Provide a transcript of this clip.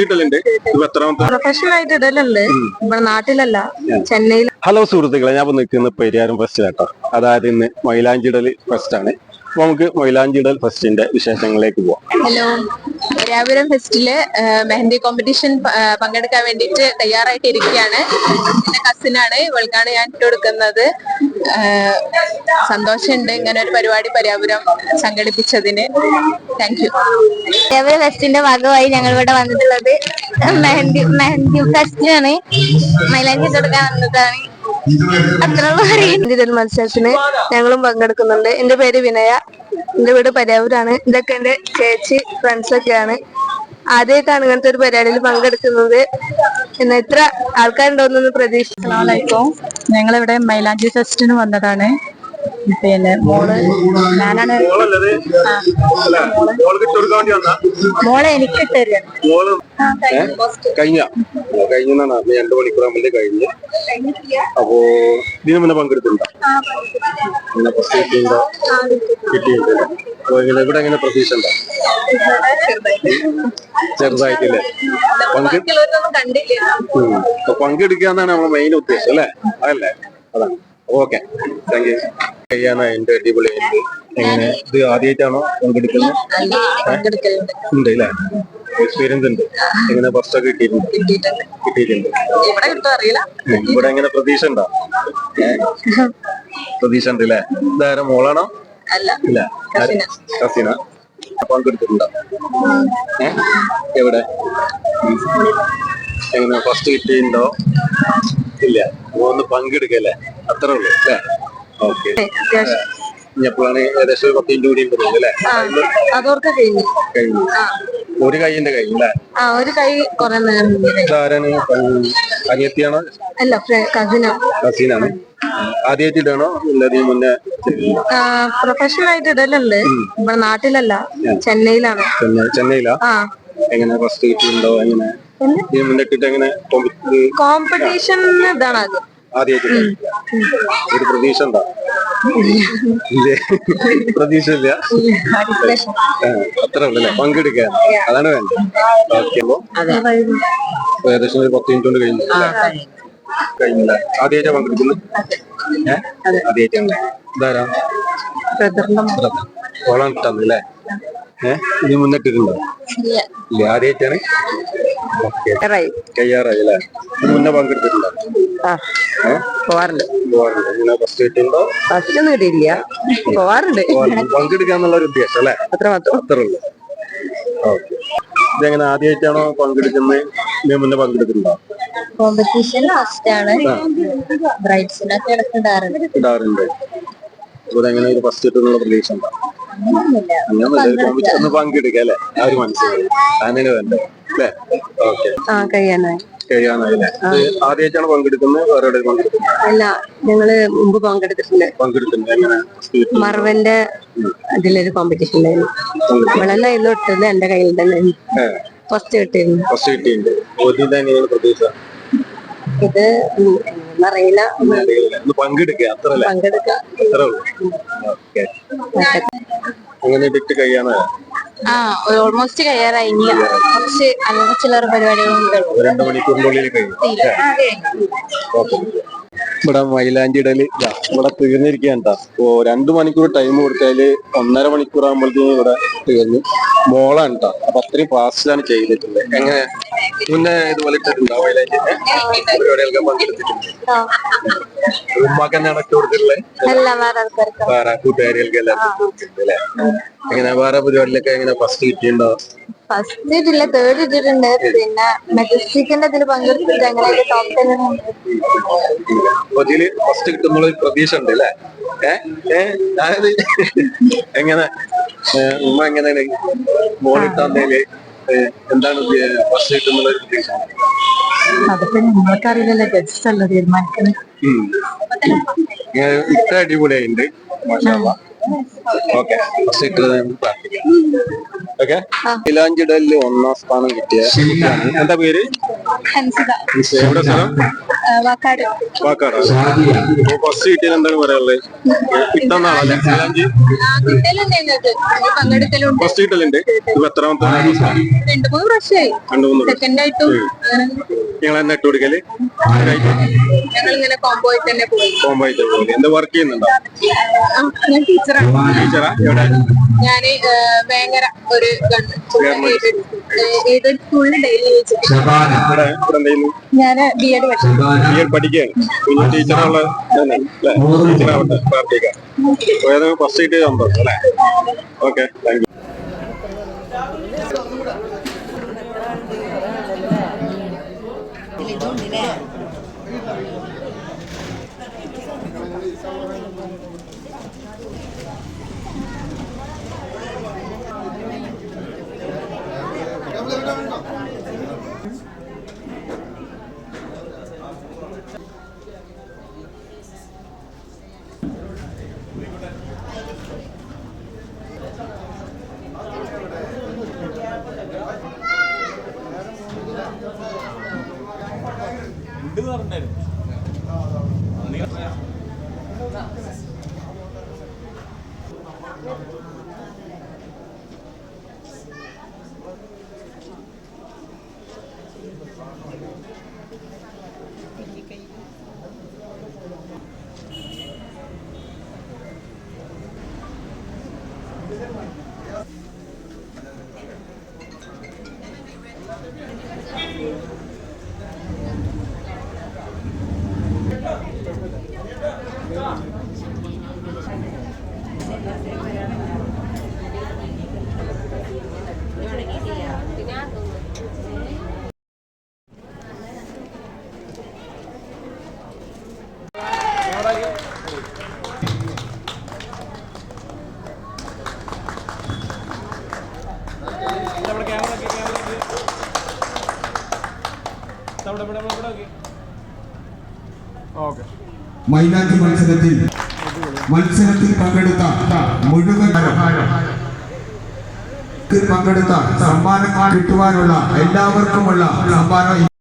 ഇടലുണ്ട്. ഇവിടെ നാട്ടിലല്ല ചെന്നൈയിൽ ഹലോ സുഹൃത്തുക്കളെ. ഞാൻ നിൽക്കുന്ന പെരിയാരം ഫസ്റ്റ് കേട്ടോ. അതായത് ഇന്ന് മൈലാഞ്ചിടൽ ഫസ്റ്റ് ആണ്. അപ്പൊ നമുക്ക് മൈലാഞ്ചിടൽ ഫസ്റ്റിന്റെ വിശേഷങ്ങളിലേക്ക് പോവാം. ഹലോ രാപുരം ഫെസ്റ്റിൽ മെഹന്തി കോമ്പറ്റീഷൻ പങ്കെടുക്കാൻ വേണ്ടിയിട്ട് തയ്യാറായിട്ട് ഇരിക്കുകയാണ് എന്റെ കസിനാണ് ഇവൾക്കാണ് ഞാൻ ഇട്ട് കൊടുക്കുന്നത്. സന്തോഷമുണ്ട് ഇങ്ങനെ ഒരു പരിപാടി പര്യാപുരം സംഘടിപ്പിച്ചതിന്. താങ്ക് യു പര്യാപുരം ഫെസ്റ്റിന്റെ ഭാഗമായി ഞങ്ങൾ ഇവിടെ വന്നിട്ടുള്ളത് മെഹന്തി മെഹന്തി ഫെസ്റ്റിനാണ് മൈലാഞ്ചി കൊടുക്കാൻ വന്നതാണ്. ഇതിൽ മത്സരത്തിന് ഞങ്ങളും പങ്കെടുക്കുന്നുണ്ട്. എന്റെ പേര് വിനയ. എന്റെ വീട് പര്യാവൂരാണ് ഇതൊക്കെ എന്റെ ചേച്ചി ഫ്രണ്ട്സ് ഒക്കെയാണ്. ആദ്യമായിട്ടാണ് ഇങ്ങനത്തെ ഒരു പരിപാടിയിൽ പങ്കെടുക്കുന്നത്. പിന്നെ എത്ര ആൾക്കാരുണ്ടോന്നൊന്ന് പ്രതീക്ഷിക്കും ഞങ്ങളിവിടെ മൈലാഞ്ചി ഫെസ്റ്റിന് വന്നതാണ്. പിന്നെ മോൾ ഞാനാണ് മോളെ എനിക്ക് കഴിഞ്ഞ. കഴിഞ്ഞാണ് രണ്ടു മണിക്കൂറാകുമ്പോൾ കഴിഞ്ഞ്. അപ്പോ ഇതിനു മുന്നേ പങ്കെടുത്തിട്ടുണ്ടോ? കിട്ടിയിട്ടുണ്ടോ ഇവിടെ എങ്ങനെ പ്രതീക്ഷ ഉണ്ടോ ചെറുതായിട്ടില്ലേ. പങ്കെ പങ്കെടുക്കുക എന്നാണ് നമ്മുടെ മെയിൻ ഉദ്ദേശം അല്ലേ? അതല്ലേ? അതാണ്. ഓക്കെ താങ്ക് യു ചെയ്യാനാ എന്റെ അടിപൊളിയായിട്ട് എങ്ങനെ ഇത് ആദ്യമായിട്ടാണോ പങ്കെടുക്കുന്നത്? ഉണ്ട് അല്ലേ എക്സ്പീരിയൻസ് ഉണ്ട്. എങ്ങനെ ഫസ്റ്റ് ഒക്കെ കിട്ടിയിട്ടുണ്ട്? കിട്ടിയിട്ടുണ്ട്. ഇവിടെ. എങ്ങനെ പ്രതീക്ഷ ഉണ്ടോ? പ്രതീക്ഷ ഉണ്ട് അല്ലേ? ഇതാരാ മോളാണോ? ഇല്ല. കസീന. പങ്കെടുത്തിട്ടുണ്ടോ? എവിടെ? എങ്ങനെ ഫസ്റ്റ് കിട്ടിയിട്ടുണ്ടോ? ഇല്ല. ഒന്ന് പങ്കെടുക്കല്ലേ അത്രേ ഉള്ളൂ അല്ലേ? ഏകദേശം പത്ത് മിനിറ്റ് കൂടി അല്ലേ? അതോർക്ക് കഴിഞ്ഞു. കഴിഞ്ഞു. ഒരു കൈയിന്റെ കൈ അല്ലേ? ആ ഒരു കൈ കുറെ നേരം. അനിയത്തിയാണോ? അല്ല കസിനോ. കസീനാണ്. ആദ്യമായിട്ട് ഇടാണോ ഇല്ലാതെ മുന്നേ? പ്രൊഫഷണൽ ആയിട്ട് ഇടലുണ്ട്. ഇവിടെ നാട്ടിലല്ല. ചെന്നൈയിലാണ്. ചെന്നൈ ചെന്നൈയിലാ? ആ. എങ്ങനെ ഫസ്റ്റ് കിട്ടിയിട്ടുണ്ടോ? എങ്ങനെ? കോമ്പറ്റീഷൻ ഇതാണ് അത് ആദ്യമായിട്ട് ഒരു പ്രതീക്ഷ ഉണ്ടോ? ഇല്ലേ? പ്രതീക്ഷ ഇല്ല അത്ര ഉള്ളല്ലേ പങ്കെടുക്കാൻ. അതാണ് വേണ്ടത്. ഓക്കെ അപ്പൊ ഏകദേശം ഒരു പത്ത് മിനിറ്റ് കൊണ്ട് കഴിഞ്ഞു. കഴിഞ്ഞില്ല. ആദ്യമായിട്ടാ പങ്കെടുക്കുന്നത്? ഏഹ് ആദ്യമായിട്ടാണ് ഇതാരാ? ഓളം ഇട്ടല്ലേ ഏഹ് മുന്നിട്ടിട്ടുണ്ടോ? ഇല്ല. ആദ്യമായിട്ടാണ് ഓക്കെ. കയ്യാറായി അല്ലേ? ഇതിന് മുന്നേ പങ്കെടുത്തിട്ടുണ്ടോ? ഏഹ് പോവാറുണ്ട്. പോവാറുണ്ട്. ഇങ്ങനെ ഫസ്റ്റ് കിട്ടുന്നുണ്ടോ ഫസ്റ്റ് ഒന്നും കിട്ടിയില്ല പോവാറുണ്ട്. പോവാറുണ്ട്. പങ്കെടുക്കാന്നുള്ള ഒരു ഉദ്ദേശം അല്ലേ? അത്ര മാത്രം അത്രേ ഉള്ളൂ ഓക്കെ. ഇതെങ്ങനെ ആദ്യമായിട്ടാണോ പങ്കെടുക്കുന്നത്? ഇതിന് മുന്നേ പങ്കെടുത്തിട്ടുണ്ടോ? കോമ്പറ്റീഷൻ ലാസ്റ്റ് ആണ്. ഇടാറുണ്ട്. എങ്ങനെ ഒരു ഫസ്റ്റ് കിട്ടുന്നുള്ള പ്രതീക്ഷ ഉണ്ടോ? ഒന്ന് പങ്കെടുക്കുക അല്ലേ? ആ ഒരു മനസ്സിലായി അങ്ങനെ തന്നെ. അല്ലേ? ഓക്കെ. കഴിയാനായി. ആദ്യമായിട്ടാണ് പങ്കെടുക്കുന്നത്? വേറെ അല്ല ഞങ്ങൾ മുമ്പ് പങ്കെടുത്തിട്ടുണ്ട് പങ്കെടുത്തിട്ടുണ്ട്? മറവന്റെ ഇതിലൊരു കോമ്പറ്റീഷൻ ഉണ്ടായിരുന്നു. വളരെ ഇട്ടത് എന്റെ കയ്യിൽ തന്നെ. ഫസ്റ്റ് കിട്ടിയിരുന്നു. കിട്ടിയിട്ടുണ്ട്. ഇത് അറിയില്ല. പങ്കെടുക്കുക. ആ ഓൾമോസ്റ്റ് കഴിയാറായി. ഇനി കുറച്ച് അല്ലറ ചില്ലറ പരിപാടികളുണ്ട് ഇവിടെ മൈലാഞ്ചി ഇടൽ ഇവിടെ തീർന്നിരിക്കുകയാണ് ഓ രണ്ടു മണിക്കൂർ ടൈം കൊടുത്താൽ ഒന്നര മണിക്കൂർ ആകുമ്പോഴത്തേക്കും ഇവിടെ തീർന്നു. മോളാണ് കേട്ടോ അപ്പൊ അത്രയും ഫാസ്റ്റിലാണ് ചെയ്തിട്ടുള്ളത്. എങ്ങനെ? മുന്നേ ഇതുപോലെ ഇട്ടിട്ടുണ്ടോ മൈലാഞ്ചി? പരിപാടികൾക്ക് പങ്കെടുത്തിട്ടുണ്ട്. ഉമ്മാക്ക് തന്നെയാണ് ഇട്ട് കൊടുത്തിട്ടുള്ളത്? അല്ല വേറെ ആൾക്കാർക്ക്. വേറെ കൂട്ടുകാരികൾക്ക് എല്ലാവർക്കും അല്ലേ? എങ്ങനെ വേറെ പരിപാടിയിലൊക്കെ എങ്ങനെ ഫസ്റ്റ് കിട്ടിയിട്ടുണ്ടോ? ഫസ്റ്റ് ഇട്ടില്ല തേർഡ് ഇട്ടിട്ടുണ്ട്. പിന്നെ മെജസ്റ്റിക്കിന്റെ ഇതിൽ പങ്കെടുത്തിട്ട് എങ്ങനെ ടോപ്പ് ടെൻ അപ്പൊ ഫസ്റ്റ് കിട്ടുന്നുള്ള ഒരു പ്രതീക്ഷ ഉണ്ട് അല്ലെ? ഏ? ഏ? അതായത് എങ്ങനെ? ഉമ്മ എങ്ങനെയാണ് മോളിട്ടാന്നേൽ എന്താണ് ഫസ്റ്റ് കിട്ടുന്നുള്ള ഒരു പ്രതീക്ഷ? ജഡ്ജസ് അല്ല തീരുമാനിക്കുന്നത്. ഇങ്ങനെ ഇത്ര അടിപൊളിയായിട്ടുണ്ട് ഓക്കെ ഫസ്റ്റ് ഓക്കെ? ഇലാഞ്ചിടലിൽ ഒന്നാം സ്ഥാനം കിട്ടിയ എന്താ പേര്? എവിടെ സ്ഥലം? വാക്കാട്. വാക്കാടാ. ഫസ്റ്റ് എന്താണ് പറയാനുള്ളത് ഫസ്റ്റ് കിട്ടലുണ്ട് എത്രാമത്തെ? രണ്ടു മൂന്ന് പ്രാവശ്യമായി. സെക്കൻഡ് ആയിട്ടും നിങ്ങൾ തന്നെ ഇട്ട് കൊടുക്കൽ കോംബോ ആയിട്ട് തന്നെ പോയി. കോമ്പോ ആയിട്ട് പോലെ എന്താ വർക്ക് ചെയ്യുന്നുണ്ടോ? ടീച്ചറാ ഞാൻ ടീച്ചറാണ് ടീച്ചറാ എവിടെ? ഞാൻ ഭയങ്കര ഒരു എയ്ഡഡ് സ്കൂളിൽ ഡെയിലി ഞാൻ ബി എഡ് ബി എഡ് പഠിക്കുകയാണ്. കുഞ്ഞു ടീച്ചറുള്ള ടീച്ചറാവട്ടെ പ്രാർത്ഥിക്കാം. ഫസ്റ്റ് കിട്ടിയ ഓക്കെ താങ്ക് യു ഉണ്ട് പറഞ്ഞായിരുന്നു മൈലാഞ്ചി മത്സരത്തിൽ മത്സരത്തിൽ പങ്കെടുത്ത മുഴുവൻ പങ്കെടുത്ത സമ്മാനം കിട്ടുവാനുള്ള എല്ലാവർക്കുമുള്ള സമ്മാനം